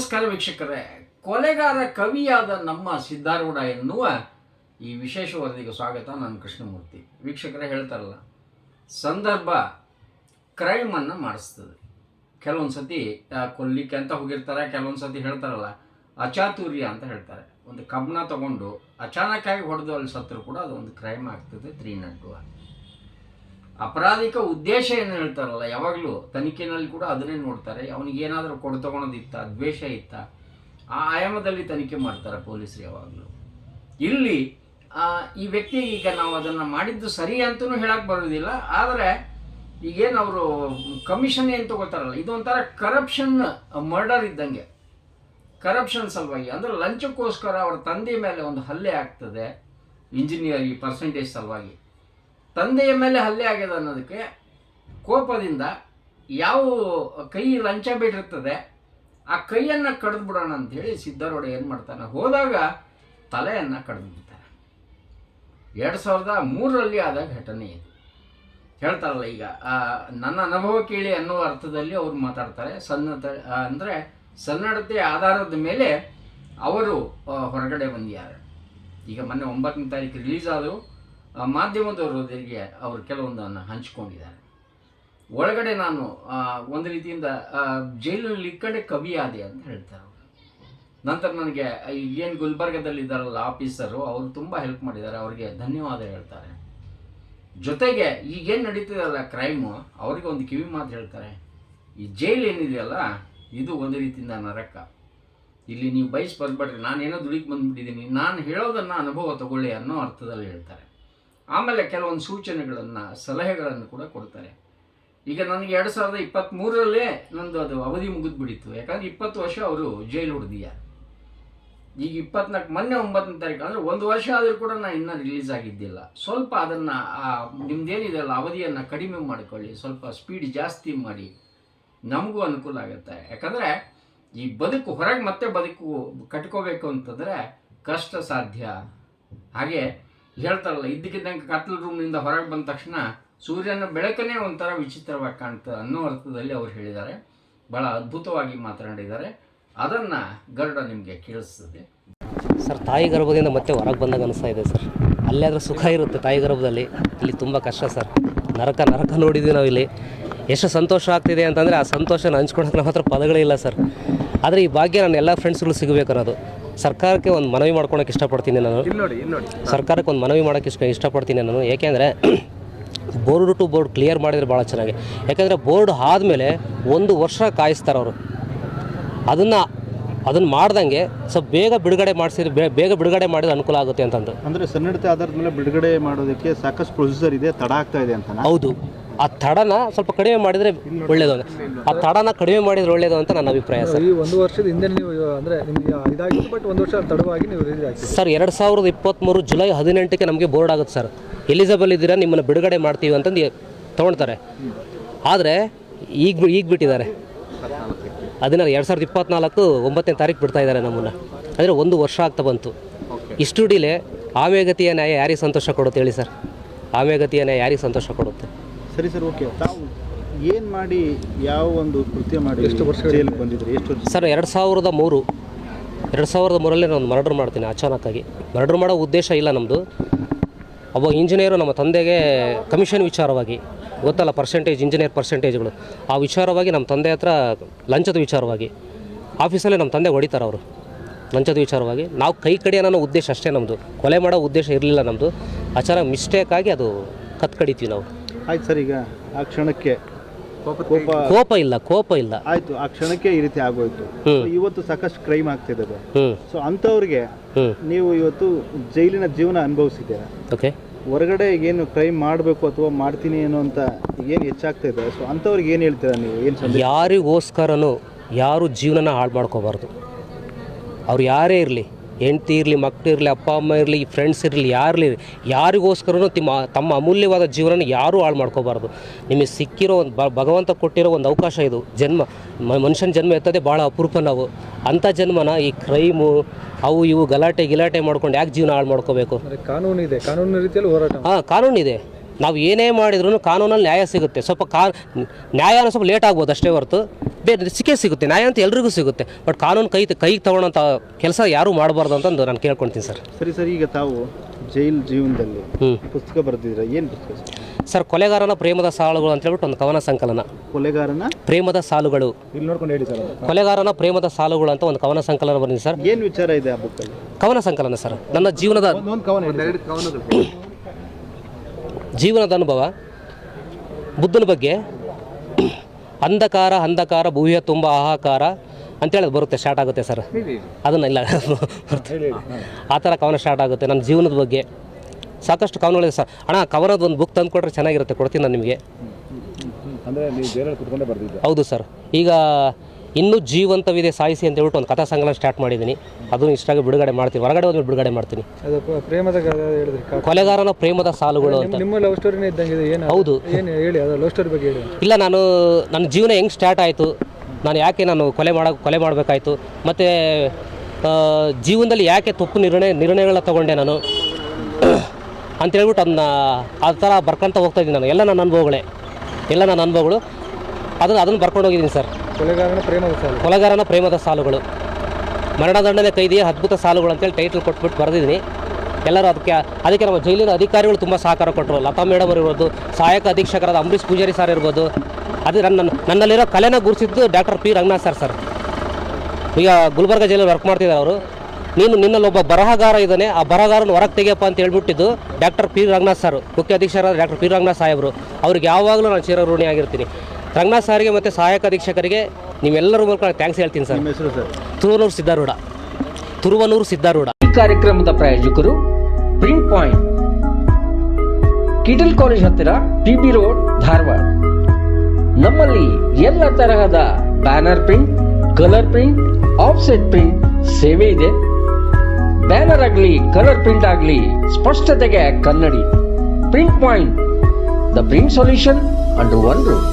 ನಮಸ್ಕಾರ ವೀಕ್ಷಕರೇ. ಕೊಲೆಗಾರ ಕವಿಯಾದ ನಮ್ಮ ಸಿದ್ಧಾರೂಢ ಎನ್ನುವ ಈ ವಿಶೇಷ ವರದಿಗೆ ಸ್ವಾಗತ, ನಾನು ಕೃಷ್ಣಮೂರ್ತಿ. ವೀಕ್ಷಕರೇ ಹೇಳ್ತಾರಲ್ಲ, ಸಂದರ್ಭ ಕ್ರೈಮನ್ನು ಮಾಡಿಸ್ತದೆ. ಕೆಲವೊಂದು ಸತಿ ಕೊಲ್ಲಿಕ್ಕೆ ಅಂತ ಹೋಗಿರ್ತಾರೆ ಕೆಲವೊಂದು ಸತಿ ಹೇಳ್ತಾರಲ್ಲ, ಅಚಾತುರ್ಯ ಅಂತ ಹೇಳ್ತಾರೆ. ಒಂದು ಕಬ್ಬನ ತಗೊಂಡು ಅಚಾನಕ್ಕಾಗಿ ಹೊಡೆದು ಅಲ್ಲಿ ಸತ್ತರು ಕೂಡ ಅದು ಒಂದು ಕ್ರೈಮ್ ಆಗ್ತದೆ ತ್ರೀ ನಡ್ಡುವ ಅಪರಾಧಿಕ ಉದ್ದೇಶ ಏನು ಹೇಳ್ತಾರಲ್ಲ, ಯಾವಾಗಲೂ ತನಿಖೆನಲ್ಲಿ ಕೂಡ ಅದನ್ನೇ ನೋಡ್ತಾರೆ. ಅವನಿಗೆ ಏನಾದರೂ ಕೊಡು, ತಗೊಳೋದಿತ್ತ, ದ್ವೇಷ ಇತ್ತ, ಆ ಆಯಾಮದಲ್ಲಿ ತನಿಖೆ ಮಾಡ್ತಾರೆ ಪೊಲೀಸರು ಯಾವಾಗಲೂ. ಇಲ್ಲಿ ಈ ವ್ಯಕ್ತಿ ಈಗ ನಾವು ಅದನ್ನು ಮಾಡಿದ್ದು ಸರಿ ಅಂತಲೂ ಹೇಳಕ್ಕೆ ಬರೋದಿಲ್ಲ. ಆದರೆ, ಈಗೇನು ಅವರು ಕಮಿಷನ್ ಏನು ತಗೋತಾರಲ್ಲ ಇದು ಒಂಥರ ಕರಪ್ಷನ್ ಮರ್ಡರ್ ಇದ್ದಂಗೆ. ಕರಪ್ಷನ್ ಸಲುವಾಗಿ, ಅಂದರೆ ಲಂಚಕ್ಕೋಸ್ಕರ ಅವ್ರ ತಂದೆ ಮೇಲೆ ಒಂದು ಹಲ್ಲೆ ಆಗ್ತದೆ ಇಂಜಿನಿಯರ್ ಈ ಪರ್ಸೆಂಟೇಜ್ ಸಲುವಾಗಿ. ತಂದೆಯ ಮೇಲೆ ಹಲ್ಲೆ ಆಗಿದೆ ಅನ್ನೋದಕ್ಕೆ ಕೋಪದಿಂದ ಯಾವ ಕೈ ಲಂಚ ಬಿಟ್ಟಿರ್ತದೆ, ಆ ಕೈಯನ್ನು ಕಡ್ದು ಬಿಡೋಣ ಅಂತೇಳಿ ಸಿದ್ಧಾರೂಢ ಏನು ಮಾಡ್ತಾನೆ, ಹೋದಾಗ ತಲೆಯನ್ನು ಕಡ್ದು ಬಿಡ್ತಾನೆ. ಎರಡು ಸಾವಿರದ ಮೂರರಲ್ಲಿ ಆದ ಘಟನೆ ಇದು. ಹೇಳ್ತಾರಲ್ಲ ಈಗ ನನ್ನ ಅನುಭವ ಕೇಳಿ ಅನ್ನೋ ಅರ್ಥದಲ್ಲಿ ಅವ್ರು ಮಾತಾಡ್ತಾರೆ. ಸನ್ನತ ಅಂದರೆ ಸನ್ನಡತೆ ಆಧಾರದ ಮೇಲೆ ಅವರು ಹೊರಗಡೆ ಬಂದಿದ್ದಾರೆ. ಈಗ ಮೊನ್ನೆ ಒಂಬತ್ತನೇ ತಾರೀಕು ರಿಲೀಸ್ ಆದವು. ಮಾಧ್ಯಮದವರೊಂದಿಗೆ ಅವರು ಕೆಲವೊಂದನ್ನು ಹಂಚಿಕೊಂಡಿದ್ದಾರೆ. ಒಳಗಡೆ ನಾನು ಒಂದು ರೀತಿಯಿಂದ ಜೈಲಿನಲ್ಲಿ ಈ ಕಡೆ ಕವಿ ಆದೆ ಅಂತ ಹೇಳ್ತಾರೆ ನಂತರ ನನಗೆ ಏನು ಗುಲ್ಬರ್ಗದಲ್ಲಿ ಇದ್ದಾರಲ್ಲ ಆಫೀಸರು, ಅವರು ತುಂಬ ಹೆಲ್ಪ್ ಮಾಡಿದ್ದಾರೆ, ಅವರಿಗೆ ಧನ್ಯವಾದ ಹೇಳ್ತಾರೆ. ಜೊತೆಗೆ ಈಗೇನು ನಡೀತಿದಲ್ಲ ಕ್ರೈಮು, ಅವರಿಗೆ ಒಂದು ಕಿವಿ ಮಾತು ಹೇಳ್ತಾರೆ. ಈ ಜೈಲು ಏನಿದೆಯಲ್ಲ, ಇದು ಒಂದು ರೀತಿಯಿಂದ ನರಕ. ಇಲ್ಲಿ ನೀವು ಬಯಸ್ ಬರ್ಬೇಡ್ರಿ ಏನೋ ದುಡಿಗೆ ಬಂದುಬಿಟ್ಟಿದ್ದೀನಿ, ನಾನು ಹೇಳೋದನ್ನು ಅನುಭವ ತಗೊಳ್ಳಿ ಅನ್ನೋ ಅರ್ಥದಲ್ಲಿ ಹೇಳ್ತಾರೆ. ಆಮೇಲೆ ಕೆಲವೊಂದು ಸೂಚನೆಗಳನ್ನು, ಸಲಹೆಗಳನ್ನು ಕೂಡ ಕೊಡ್ತಾರೆ. ಈಗ ನನಗೆ ಎರಡು ಸಾವಿರದ ಇಪ್ಪತ್ತ್ಮೂರರಲ್ಲೇ ನಂದು ಅದು ಅವಧಿ ಮುಗಿದ್ಬಿಡಿತ್ತು ಯಾಕಂದರೆ ಇಪ್ಪತ್ತು ವರ್ಷ ಅವರು ಜೈಲು ಹುಡುಗಿಯ ಈಗ ಇಪ್ಪತ್ನಾಲ್ಕು ಮೊನ್ನೆ ಒಂಬತ್ತನೇ ತಾರೀಕು, ಅಂದರೆ ಒಂದು ವರ್ಷ ಆದರೂ ಕೂಡ ನಾನು ಇನ್ನೂ ರಿಲೀಸ್ ಆಗಿದ್ದಿಲ್ಲ. ಸ್ವಲ್ಪ ಅದನ್ನು ನಿಮ್ದೇನಿದೆಯಲ್ಲ ಅವಧಿಯನ್ನು ಕಡಿಮೆ ಮಾಡಿಕೊಳ್ಳಿ, ಸ್ವಲ್ಪ ಸ್ಪೀಡ್ ಜಾಸ್ತಿ ಮಾಡಿ. ನಮಗೂ ಅನುಕೂಲ ಆಗುತ್ತೆ. ಯಾಕಂದರೆ ಈ ಬದುಕು, ಹೊರಗೆ ಮತ್ತೆ ಬದುಕು ಕಟ್ಕೋಬೇಕು ಅಂತಂದರೆ ಕಷ್ಟ ಸಾಧ್ಯ. ಹಾಗೆ ಹೇಳ್ತಾರಲ್ಲ, ಇದ್ದಕ್ಕಿದ್ದಂಗೆ ಕತ್ಲ ರೂಮ್ನಿಂದ ಹೊರಗೆ ಬಂದ ತಕ್ಷಣ ಸೂರ್ಯನ ಬೆಳಕನೇ ಒಂಥರ ವಿಚಿತ್ರವಾಗಿ ಕಾಣ್ತದೆ ಅನ್ನೋ ಅರ್ಥದಲ್ಲಿ ಅವ್ರು ಹೇಳಿದ್ದಾರೆ. ಭಾಳ ಅದ್ಭುತವಾಗಿ ಮಾತನಾಡಿದ್ದಾರೆ. ಅದನ್ನು ಗರುಡ ನಿಮಗೆ ಕೇಳಿಸ್ತದೆ. ಸರ್, ತಾಯಿ ಗರ್ಭದಿಂದ ಮತ್ತೆ ಹೊರಗೆ ಬಂದಾಗ ಅನಿಸ್ತಾ ಇದೆ ಸರ್. ಅಲ್ಲಾದ್ರೆ ಸುಖ ಇರುತ್ತೆ ತಾಯಿ ಗರ್ಭದಲ್ಲಿ. ಇಲ್ಲಿ ತುಂಬ ಕಷ್ಟ ಸರ್. ನರಕ ನರಕ ನೋಡಿದ್ವಿ ನಾವು ಇಲ್ಲಿ ಎಷ್ಟು ಸಂತೋಷ ಆಗ್ತಿದೆ ಅಂತಂದರೆ ಆ ಸಂತೋಷನ ಹಂಚ್ಕೊಳಕ್ಕೆ ನಮ್ಮ ಹತ್ರ ಪದಗಳೇ ಇಲ್ಲ ಸರ್. ಆದರೆ ಈ ಭಾಗ್ಯ ನನ್ನ ಎಲ್ಲ ಫ್ರೆಂಡ್ಸ್ಗಳು ಸಿಗಬೇಕು ಅನ್ನೋದು. ಸರ್ಕಾರಕ್ಕೆ ಒಂದು ಮನವಿ ಮಾಡ್ಕೊಳಕ್ಕೆ ಇಷ್ಟಪಡ್ತೀನಿ ನಾನು. ಸರ್ಕಾರಕ್ಕೆ ಒಂದು ಮನವಿ ಮಾಡೋಕ್ಕೆ ಇಷ್ಟ ಇಷ್ಟಪಡ್ತೀನಿ ನಾನು. ಏಕೆಂದರೆ ಬೋರ್ಡ್ ಟು ಬೋರ್ಡ್ ಕ್ಲಿಯರ್ ಮಾಡಿದರೆ ಭಾಳ ಚೆನ್ನಾಗಿ. ಯಾಕೆಂದರೆ ಬೋರ್ಡ್ ಆದಮೇಲೆ ಒಂದು ವರ್ಷ ಕಾಯಿಸ್ತಾರೆ ಅವರು. ಅದನ್ನು ಅದನ್ನು ಮಾಡ್ದಂಗೆ ಸ್ವಲ್ಪ ಬೇಗ ಬಿಡುಗಡೆ ಮಾಡಿಸಿದ್ರೆ ಬೇಗ ಬಿಡುಗಡೆ ಮಾಡಿದ್ರೆ ಅನುಕೂಲ ಆಗುತ್ತೆ ಅಂತಂದು ಅಂದರೆ ಸನ್ನಡತೆ ಆಧಾರದ ಮೇಲೆ ಬಿಡುಗಡೆ ಮಾಡೋದಕ್ಕೆ ಸಾಕಷ್ಟು ಪ್ರೊಸೀಜರ್ ಇದೆ ತಡ ಆಗ್ತಾ ಇದೆ ಅಂತ ಹೌದು. ಆ ತಡನ ಸ್ವಲ್ಪ ಕಡಿಮೆ ಮಾಡಿದರೆ ಒಳ್ಳೇದು ಅಂದ್ರೆ ಆ ತಡನ ಕಡಿಮೆ ಮಾಡಿದರೆ ಒಳ್ಳೇದು ಅಂತ ನನ್ನ ಅಭಿಪ್ರಾಯ ಸರ್. ಈ ಒಂದು ವರ್ಷದ ಹಿಂದೆ ನೀವು ಅಂದರೆ ನಿಮಗೆ ಇದಾಗಿತ್ತು ಬಟ್ ಒಂದು ವರ್ಷ ತಡವಾಗಿ ನೀವು ರಿಲೀಸ್ ಆಗ್ತೀವಿ ಸರ್ ಎರಡು ಸಾವಿರದ ಇಪ್ಪತ್ತ್ಮೂರು ಜುಲೈ ಹದಿನೆಂಟಕ್ಕೆ ನಮಗೆ ಬೋರ್ಡ್ ಆಗುತ್ತೆ ಸರ್. ಎಲಿಜಿಬಲ್ ಇದ್ದೀರಾ ನಿಮ್ಮನ್ನು ಬಿಡುಗಡೆ ಮಾಡ್ತೀವಿ ಅಂತಂದು ತೊಗೊಳ್ತಾರೆ. ಆದರೆ ಈಗ ಈಗ ಬಿಟ್ಟಿದ್ದಾರೆ. ಅದನ್ನ ಎರಡು ಸಾವಿರದ ಇಪ್ಪತ್ತ್ನಾಲ್ಕು ಒಂಬತ್ತನೇ ತಾರೀಕು ಬಿಡ್ತಾ ಇದ್ದಾರೆ ನಮ್ಮನ್ನು. ಅಂದರೆ ಒಂದು ವರ್ಷ ಆಗ್ತಾ ಬಂತು. ಇಷ್ಟು ಡಿಲೇ ಆಮೇಗತಿಯ ನ್ಯಾಯ ಯಾರಿಗೆ ಸಂತೋಷ ಕೊಡುತ್ತೆ ಹೇಳಿ ಸರ್? ಆಮೇಗತಿಯ ನ್ಯಾಯ ಯಾರಿಗೆ ಸಂತೋಷ ಕೊಡುತ್ತೆ? ಸರಿ ಸರ್ ಓಕೆ ತಾವು ಏನ್ ಮಾಡಿ ಯಾವ ಒಂದು ಕೃತ್ಯ ಮಾಡಿ ಎಷ್ಟು ವರ್ಷ ಬಂದಿದ್ರಿ? ಎಷ್ಟು ವರ್ಷ? ಸರ್ ಎರಡು ಸಾವಿರದ ಮೂರು ಎರಡು ಸಾವಿರದ ಮೂರಲ್ಲೇ ನಾನು ಮರ್ಡರ್ ಮಾಡ್ತೀನಿ ಅಚಾನಕ್ಕಾಗಿ. ಮರ್ಡರ್ ಮಾಡೋ ಉದ್ದೇಶ ಇಲ್ಲ ನಮ್ಮದು ಒಬ್ಬ ಇಂಜಿನಿಯರು ನಮ್ಮ ತಂದೆಗೆ ಕಮಿಷನ್ ವಿಚಾರವಾಗಿ ಗೊತ್ತಲ್ಲ ಪರ್ಸೆಂಟೇಜ್ ಇಂಜಿನಿಯರ್ ಪರ್ಸೆಂಟೇಜ್ಗಳು ಆ ವಿಚಾರವಾಗಿ ನಮ್ಮ ತಂದೆ ಹತ್ರ ಲಂಚದ ವಿಚಾರವಾಗಿ ಆಫೀಸಲ್ಲೇ ನಮ್ಮ ತಂದೆ ಹೊಡಿತಾರೆ ಅವರು. ಲಂಚದ ವಿಚಾರವಾಗಿ. ನಾವು ಕೈ ಕಡೆ ಅನ್ನೋ ಉದ್ದೇಶ ಅಷ್ಟೇ ನಮ್ಮದು ಕೊಲೆ ಮಾಡೋ ಉದ್ದೇಶ ಇರಲಿಲ್ಲ ನಮ್ಮದು ಅಚಾನಕ್ ಮಿಸ್ಟೇಕಾಗಿ ಅದು ಕತ್ ಕಡಿತೀವಿ ನಾವು. ಆಯ್ತು ಸರ್ ಈಗ ಆ ಕ್ಷಣಕ್ಕೆ ಕೋಪ ಕೋಪ ಇಲ್ಲ. ಕೋಪ ಇಲ್ಲ ಆಯ್ತು ಆ ಕ್ಷಣಕ್ಕೆ ಈ ರೀತಿ ಆಗೋಯ್ತು. ಇವತ್ತು ಸಾಕಷ್ಟು ಕ್ರೈಮ್ ಆಗ್ತಿದೆ ಸೊ ಅಂತವ್ರಿಗೆ ನೀವು ಇವತ್ತು ಜೈಲಿನ ಜೀವನ ಅನುಭವಿಸಿದ್ದೀರಾ? ಓಕೆ. ಹೊರಗಡೆ ಏನು ಕ್ರೈಮ್ ಮಾಡಬೇಕು ಅಥವಾ ಮಾಡ್ತೀನಿ ಏನೋ ಅಂತ ಏನು ಹೆಚ್ಚಾಗ್ತಾ ಇದೆ. ಸೊ ಅಂಥವ್ರಿಗೆ ಏನು ಹೇಳ್ತೀರಾ ನೀವು? ಏನು ಯಾರಿಗೋಸ್ಕರನೂ ಯಾರು ಜೀವನನ ಹಾಳು ಮಾಡ್ಕೋಬಾರ್ದು. ಅವ್ರು ಯಾರೇ ಇರಲಿ. ಹೆಂಡ್ತಿ ಇರಲಿ ಮಕ್ಕಳು ಇರಲಿ ಅಪ್ಪ ಅಮ್ಮ ಇರಲಿ ಫ್ರೆಂಡ್ಸ್ ಇರಲಿ ಯಾರಲಿ ಯಾರಿಗೋಸ್ಕರನು ತಿಮ್ಮ ತಮ್ಮ ಅಮೂಲ್ಯವಾದ ಜೀವನ ಯಾರೂ ಹಾಳು ಮಾಡ್ಕೋಬಾರ್ದು. ನಿಮಗೆ ಸಿಕ್ಕಿರೋ ಒಂದು ಬ ಭಗವಂತ ಕೊಟ್ಟಿರೋ ಒಂದು ಅವಕಾಶ ಇದು. ಜನ್ಮ ಮನುಷ್ಯನ ಜನ್ಮ ಎತ್ತದೆ ಭಾಳ ಅಪರೂಪ ನಾವು. ಅಂಥ ಜನ್ಮನ ಈ ಕ್ರೈಮು ಅವು ಇವು ಗಲಾಟೆ ಗಿಲಾಟೆ ಮಾಡ್ಕೊಂಡು ಯಾಕೆ ಜೀವನ ಹಾಳು ಮಾಡ್ಕೋಬೇಕು? ಕಾನೂನು ಇದೆ. ಕಾನೂನು ರೀತಿಯಲ್ಲಿ ಹೋರಾಟ. ಹಾಂ ಕಾನೂನಿದೆ. ನಾವು ಏನೇ ಮಾಡಿದ್ರು ಕಾನೂನಲ್ಲಿ ನ್ಯಾಯ ಸಿಗುತ್ತೆ. ಸ್ವಲ್ಪ ಕಾ ನ್ಯಾಯ ಸ್ವಲ್ಪ ಲೇಟ್ ಆಗ್ಬೋದು ಅಷ್ಟೇ ಹೊರತು. ಬೇರೆ ಸಿಕ್ಕೇ ಸಿಗುತ್ತೆ. ನ್ಯಾಯ ಅಂತ ಎಲ್ರಿಗೂ ಸಿಗುತ್ತೆ. ಬಟ್ ಕಾನೂನು ಕೈ ಕೈಗೆ ತಗೊಳ್ಳೋಂಥ ಕೆಲಸ ಯಾರೂ ಮಾಡಬಾರ್ದು ಅಂತಂದು ನಾನು ಕೇಳ್ಕೊಳ್ತೀನಿ ಸರ್. ಸರಿ ಸರ್ ಈಗ ತಾವು ಜೈಲ್ ಜೀವನದಲ್ಲಿ ಹ್ಞೂ ಪುಸ್ತಕ ಬರೆದಿದ್ರೆ ಏನು ಪುಸ್ತಕ ಸರ್? ಸರ್ ಕೊಲೆಗಾರನ ಪ್ರೇಮದ ಸಾಲುಗಳು ಅಂತ ಹೇಳ್ಬಿಟ್ಟು ಒಂದು ಕವನ ಸಂಕಲನ. ಕೊಲೆಗಾರನ? ಪ್ರೇಮದ ಸಾಲುಗಳು. ಇಲ್ಲಿ ನೋಡ್ಕೊಂಡು ಹೇಳಿ ಸರ್ ಕೊಲೆಗಾರನ ಪ್ರೇಮದ ಸಾಲುಗಳು ಅಂತ ಒಂದು ಕವನ ಸಂಕಲನ ಬಂದಿದೆ ಸರ್. ಏನು ವಿಚಾರ ಇದೆ ಆ ಬುಕ್ಕಲ್ಲಿ ಕವನ ಸಂಕಲನ ಸರ್. ನನ್ನ ಜೀವನದ ಒಂದು ಕವನ. ಜೀವನದ ಅನುಭವ ಬುದ್ಧನ ಬಗ್ಗೆ ಅಂಧಕಾರ ಅಂಧಕಾರ ಭೂಯ ತುಂಬ ಆಹಾಕಾರ ಅಂತೇಳಿ ಬರುತ್ತೆ ಸ್ಟಾರ್ಟ್ ಆಗುತ್ತೆ ಸರ್. ಅದನ್ನ ಇಲ್ಲ ಆ ಥರ ಕವನ ಸ್ಟಾರ್ಟ್ ಆಗುತ್ತೆ. ನನ್ನ ಜೀವನದ ಬಗ್ಗೆ ಸಾಕಷ್ಟು ಕವನಗಳಿದೆ ಸರ್. ಅಣ್ಣ ಕವನದ ಒಂದು ಬುಕ್ ತಂದು ಕೊಟ್ಟರೆ ಚೆನ್ನಾಗಿರುತ್ತೆ ಕೊಡ್ತೀನಿ ನಾನು ನಿಮಗೆ. ಹೌದು ಸರ್. ಈಗ ಇನ್ನೂ ಜೀವಂತವಿದೆ ಸಾಯಿಸಿ ಅಂತ ಹೇಳ್ಬಿಟ್ಟು ಒಂದು ಕಥಾ ಸಂಗ್ರಹ ಸ್ಟಾರ್ಟ್ ಮಾಡಿದ್ದೀನಿ. ಅದು ಇಷ್ಟಾಗಿ ಬಿಡುಗಡೆ ಮಾಡ್ತೀನಿ. ಹೊರಗಡೆ ಹೋದ್ಮೇಲೆ ಬಿಡುಗಡೆ ಮಾಡ್ತೀನಿ. ಅದು ಪ- ಪ್ರೇಮದ ಗಾದೆ ಹೇಳಿದ್ರಿ ಕಾ- ಕೊಲೆಗಾರನ ಪ್ರೇಮದ ಸಾಲುಗಳು ಅಂತ. ನಿಮ್ಮ ಲವ್ ಸ್ಟೋರಿನೇ ಇದ್ದಂಗೆ ಏನು ಹೌದು. ಏನು ಹೇಳಿ ಅದು ಲವ್ ಸ್ಟೋರಿ ಬಗ್ಗೆ ಹೇಳಿ ಇಲ್ಲ ನಾನು ನನ್ನ ಜೀವನ ಹೆಂಗೆ ಸ್ಟಾರ್ಟ್ ಆಯಿತು? ನಾನು ಯಾಕೆ ನಾನು ಕೊಲೆ ಮಾಡ ಕೊಲೆ ಮಾಡಬೇಕಾಯ್ತು? ಮತ್ತು ಜೀವನದಲ್ಲಿ ಯಾಕೆ ತಪ್ಪು ನಿರ್ಣಯ ನಿರ್ಣಯಗಳನ್ನ ತಗೊಂಡೆ ನಾನು? ಅಂತ ಹೇಳ್ಬಿಟ್ಟು ಅದನ್ನ ಆ ಥರ ಬರ್ಕೊಂತ ಹೋಗ್ತಾ ಇದ್ದೀನಿ ನಾನು. ಎಲ್ಲ ನನ್ನ ಅನುಭವಗಳೇ. ಎಲ್ಲ ನನ್ನ ಅನುಭವಗಳು. ಅದನ್ನು ಅದನ್ನು ಬರ್ಕೊಂಡು ಹೋಗಿದ್ದೀನಿ ಸರ್. ಕೊಲೆಗಾರನ ಪ್ರೇಮದ ಸಾಲು. ಕೊಲೆಗಾರನ ಪ್ರೇಮದ ಸಾಲುಗಳು. ಮರಣದಂಡನೆ ಕೈದಿಯ ಅದ್ಭುತ ಸಾಲುಗಳು ಅಂತೇಳಿ ಟೈಟಲ್ ಕೊಟ್ಬಿಟ್ಟು ಬರೆದಿದ್ದೀನಿ. ಎಲ್ಲರೂ ಅದಕ್ಕೆ ಅದಕ್ಕೆ ನಮ್ಮ ಜೈಲಿನ ಅಧಿಕಾರಿಗಳು ತುಂಬ ಸಹಕಾರ ಕೊಟ್ಟರು. ಲತಾ ಮೇಡಮ್ ಇರ್ಬೋದು, ಸಹಾಯಕ ಅಧೀಕ್ಷಕರಾದ ಅಂಬರೀಷ್ ಪೂಜಾರಿ ಸರ್ ಇರ್ಬೋದು. ಅದೇ ನನ್ನ, ನನ್ನಲ್ಲಿರೋ ಕಲೆನ Gurusiddu doctor P. Ranganath sir sir ಈಗ ಗುಲ್ಬರ್ಗ ಜೈಲಲ್ಲಿ ವರ್ಕ್ ಮಾಡ್ತಿದ್ದಾರೆ ಅವರು. ನೀನು ನಿನ್ನಲ್ಲಿ ಒಬ್ಬ ಬರಹಗಾರ ಇದ್ದಾನೆ. ಆ ಬರಹಗಾರನ ಹೊರಗೆ ತೆಗೆಯಪ್ಪ ಅಂತ ಹೇಳ್ಬಿಟ್ಟಿದ್ದು ಡಾಕ್ಟರ್ ಪಿ. ರಂಗನಾಥ್ ಸರ್ ಮುಖ್ಯ ಅಧೀಕ್ಷಕರಾದ ಡಾಕ್ಟರ್ ಪಿ. ರಂಗನಾಥ್ ಸಾಹೇಬರು. ಅವ್ರಿಗೆ ಯಾವಾಗಲೂ ನಾನು ಚಿರಋಣಿ ಆಗಿರ್ತೀನಿ ರಂಗನಾಥ್ ಸಾರಿಗೆ ಮತ್ತು ಸಹಾಯಕ ಅಧೀಕ್ಷಕರಿಗೆ ನೀವೆಲ್ಲರ ಮೂಲಕ ಥ್ಯಾಂಕ್ಸ್ ಹೇಳ್ತೀನಿ ಸರ್. ನಿಮ್ಮ ಹೆಸರು ಸರ್? ತುರುವನೂರು ಸಿದ್ಧಾರೂಢ ತುರುವನೂರು ಸಿದ್ಧಾರೂಢ ಈ ಕಾರ್ಯಕ್ರಮದ ಪ್ರಾಯೋಜಕರು ಪ್ರಿಂಟ್ ಪಾಯಿಂಟ್ ಕಿಟಲ್ ಕಾಲೇಜ್ ಹತ್ತಿರ ಟಿ ಬಿ ರೋಡ್ ಧಾರವಾಡ. ನಮ್ಮಲ್ಲಿ ಎಲ್ಲ ತರಹದ banner print colour print offset print ಸೇವೆ ಇದೆ. ಬ್ಯಾನರ್ ಆಗಲಿ ಕಲರ್ ಪ್ರಿಂಟ್ ಆಗಲಿ ಸ್ಪಷ್ಟತೆಗೆ ಕನ್ನಡಿ. Print point the print solution under one room